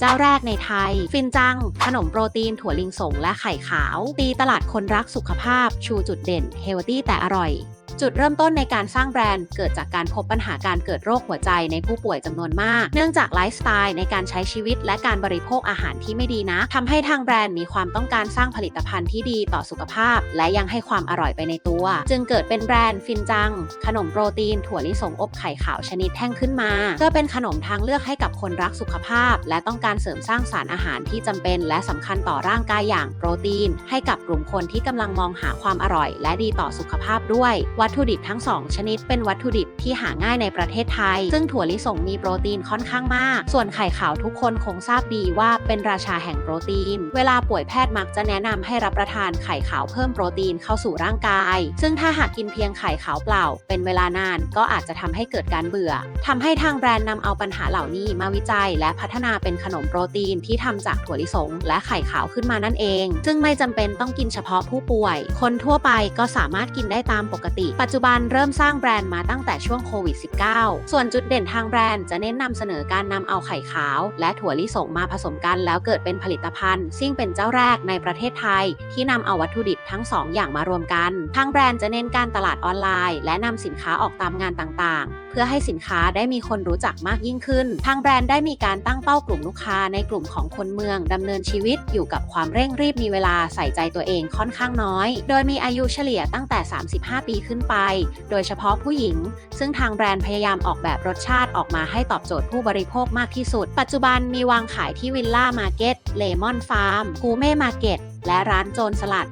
เจ้าแรกในไทย ฟินจัง ขนมโปรตีนถั่วลิงสงและไข่ขาว ตีตลาดคนรักสุขภาพ ชูจุดเด่น เฮลตี้แต่อร่อย จุดเริ่มต้นในการสร้างแบรนด์เกิดจากการพบปัญหาการเกิดโรคหัวใจในผู้ป่วยจำนวนมาก เนื่องจากไลฟ์สไตล์ในการใช้ชีวิตและการบริโภคอาหารที่ไม่ดีนะทำให้ทางแบรนด์มีความต้องการสร้างผลิตภัณฑ์ที่ดีต่อสุขภาพ และยังให้ความอร่อยไปในตัว จึงเกิดเป็นแบรนด์ฟินจัง ขนมโปรตีน ถั่วลิสงอบไข่ขาวชนิดแท่งขึ้นมา เพื่อเป็นขนมทางเลือกให้กับคนรักสุขภาพ และต้องการเสริมสร้างสารอาหารที่จำเป็น และสำคัญต่อร่างกายอย่างโปรตีน ให้กับกลุ่มคนที่กำลังมองหาความอร่อย และดีต่อสุขภาพด้วยวัตถุดิบทั้งสองชนิดเป็นวัตถุดิบที่หาง่ายในประเทศไทย ซึ่งถั่วลิสงมีโปรตีนค่อนข้างมาก ส่วนไข่ขาวทุกคนคงทราบดีว่าเป็นราชาแห่งโปรตีน เวลาป่วยแพทย์มักจะแนะนำให้รับประทานไข่ขาวเพิ่มโปรตีนเข้าสู่ร่างกาย ซึ่งถ้าหากกินเพียงไข่ขาวเปล่า เป็นเวลานานก็อาจจะทำให้เกิดการเบื่อทำให้ทางแบรนด์นำเอาปัญหาเหล่านี้มาวิจัย และพัฒนาเป็นขนมโปรตีนที่ทำจากถั่วลิสง และไข่ขาวขึ้นมานั่นเอง ซึ่งไม่จำเป็นต้องกินเฉพาะผู้ป่วย คนทั่วไปก็สามารถกินได้ตามปกติปัจจุบันเริ่มสร้างแบรนด์มาตั้งแต่ช่วงโควิด -19 ส่วนจุดเด่นทางแบรนด์จะเน้นนำเสนอการนำเอาไข่ขาว และถั่วลิสงมาผสมกันแล้วเกิดเป็นผลิตภัณฑ์ ซึ่งเป็นเจ้าแรกในประเทศไทย ที่นำเอาวัตถุดิบทั้งสองอย่างมารวมกัน ทางแบรนด์จะเน้นการตลาดออนไลน์ และนำสินค้าออกตามงานต่างๆเพื่อให้สินค้าได้มีคนรู้จักมากยิ่งขึ้น ทางแบรนด์ได้มีการตั้งเป้ากลุ่มลูกค้าในกลุ่มของคนเมืองดำเนินชีวิตอยู่กับความเร่งรีบมีเวลาใส่ใจตัวเองค่อนข้างน้อย โดยมีอายุเฉลี่ยตั้งแต่ 35 ปีขึ้นไป โดยเฉพาะผู้หญิง ซึ่งทางแบรนด์พยายามออกแบบรสชาติออกมาให้ตอบโจทย์ผู้บริโภคมากที่สุด ปัจจุบันมีวางขายที่วิลล่ามาร์เก็ตเลมอนฟาร์มกูเม่มาร์เก็ตและร้านโจรสลัด